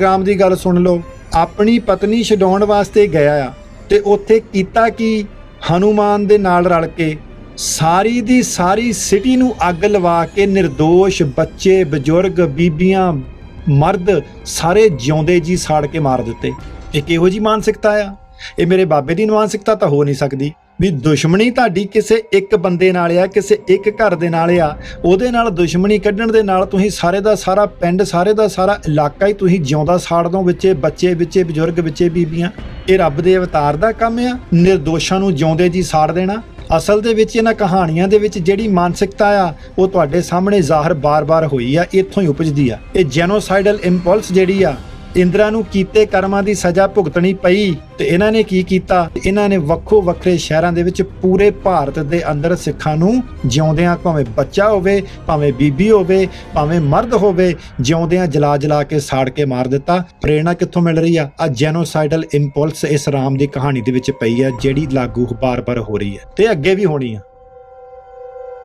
ਰਾਮ ਦੀ ਗੱਲ ਸੁਣ ਲਓ। ਆਪਣੀ ਪਤਨੀ ਛਡਾਉਣ ਵਾਸਤੇ ਗਿਆ ਆ ਤੇ ਉੱਥੇ ਕੀਤਾ ਕਿ? ਹਨੂਮਾਨ ਦੇ ਨਾਲ ਰਲ ਕੇ ਸਾਰੀ ਦੀ ਸਾਰੀ ਸਿਟੀ ਨੂੰ ਅੱਗ ਲਵਾ ਕੇ નિર્ਦੋਸ਼ ਬੱਚੇ, ਬਜ਼ੁਰਗ, ਬੀਬੀਆਂ, ਮਰਦ ਸਾਰੇ ਜਿਉਂਦੇ ਜੀ ਸਾੜ ਕੇ ਮਾਰ ਦਿੱਤੇ। ਇਹ ਕਿਹੋ ਜੀ ਮਾਨਸਿਕਤਾ ਆ। ਇਹ ਮੇਰੇ ਬਾਬੇ ਦੀ ਮਾਨਸਿਕਤਾ ਤਾਂ ਹੋ ਨਹੀਂ ਸਕਦੀ। ਵੀ ਦੁਸ਼ਮਣੀ ਤੁਹਾਡੀ ਕਿਸੇ ਇੱਕ ਬੰਦੇ ਨਾਲ ਆ, ਕਿਸੇ ਇੱਕ ਘਰ ਦੇ ਨਾਲ ਆ, ਉਹਦੇ ਨਾਲ ਦੁਸ਼ਮਣੀ ਕੱਢਣ ਦੇ ਨਾਲ ਤੁਸੀਂ ਸਾਰੇ ਦਾ ਸਾਰਾ ਪਿੰਡ, ਸਾਰੇ ਦਾ ਸਾਰਾ ਇਲਾਕਾ ਹੀ ਤੁਸੀਂ ਜਿਉਂਦਾ ਸਾੜ ਦੋ ਵਿੱਚੇ, ਬੱਚੇ ਵਿੱਚੇ, ਬਜ਼ੁਰਗ ਵਿੱਚੇ, ਬੀਬੀਆਂ। ਇਹ ਰੱਬ ਦੇ ਅਵਤਾਰ ਦਾ ਕੰਮ ਆ, ਨਿਰਦੋਸ਼ਾਂ ਨੂੰ ਜਿਉਂਦੇ ਜੀ ਸਾੜ ਦੇਣਾ। ਅਸਲ ਦੇ ਵਿੱਚ ਇਹਨਾਂ ਕਹਾਣੀਆਂ ਦੇ ਵਿੱਚ ਜਿਹੜੀ ਮਾਨਸਿਕਤਾ ਆ, ਉਹ ਤੁਹਾਡੇ ਸਾਹਮਣੇ ਜ਼ਾਹਰ ਬਾਰ-ਬਾਰ ਹੋਈ ਆ, ਇੱਥੋਂ ਹੀ ਉਪਜਦੀ ਆ। ਇਹ ਜੈਨੋਸਾਈਡਲ ਇੰਪਲਸ ਜਿਹੜੀ ਆ ਇੰਦਰਾ ਨੂੰ ਕੀਤੇ ਕਰਮਾਂ ਦੀ ਸਜ਼ਾ ਭੁਗਤਣੀ ਪਈ ਤੇ ਇਹਨਾਂ ਨੇ ਕੀ ਕੀਤਾ? ਇਹਨਾਂ ਨੇ ਵੱਖੋ ਵੱਖਰੇ ਸ਼ਹਿਰਾਂ ਦੇ ਵਿੱਚ ਪੂਰੇ ਭਾਰਤ ਦੇ ਅੰਦਰ ਸਿੱਖਾਂ ਨੂੰ ਜਿਉਂਦਿਆਂ ਭਾਵੇਂ ਬੱਚਾ ਹੋਵੇ, ਭਾਵੇਂ ਬੀਬੀ ਹੋਵੇ, ਭਾਵੇਂ ਮਰਦ ਹੋਵੇ, ਜਿਉਂਦਿਆਂ ਜਲਾ ਜਲਾ ਕੇ ਸਾੜ ਕੇ ਮਾਰ ਦਿੱਤਾ। ਪ੍ਰੇਰਣਾ ਕਿੱਥੋਂ ਮਿਲ ਰਹੀ ਆ? ਆ ਜੈਨੋਸਾਈਡਲ ਇੰਪਲਸ ਇਸ ਰਾਮ ਦੀ ਕਹਾਣੀ ਦੇ ਵਿੱਚ ਪਈ ਆ, ਜਿਹੜੀ ਲਾਗੂ ਬਾਰ-ਬਾਰ ਹੋ ਰਹੀ ਹੈ ਤੇ ਅੱਗੇ ਵੀ ਹੋਣੀ ਆ।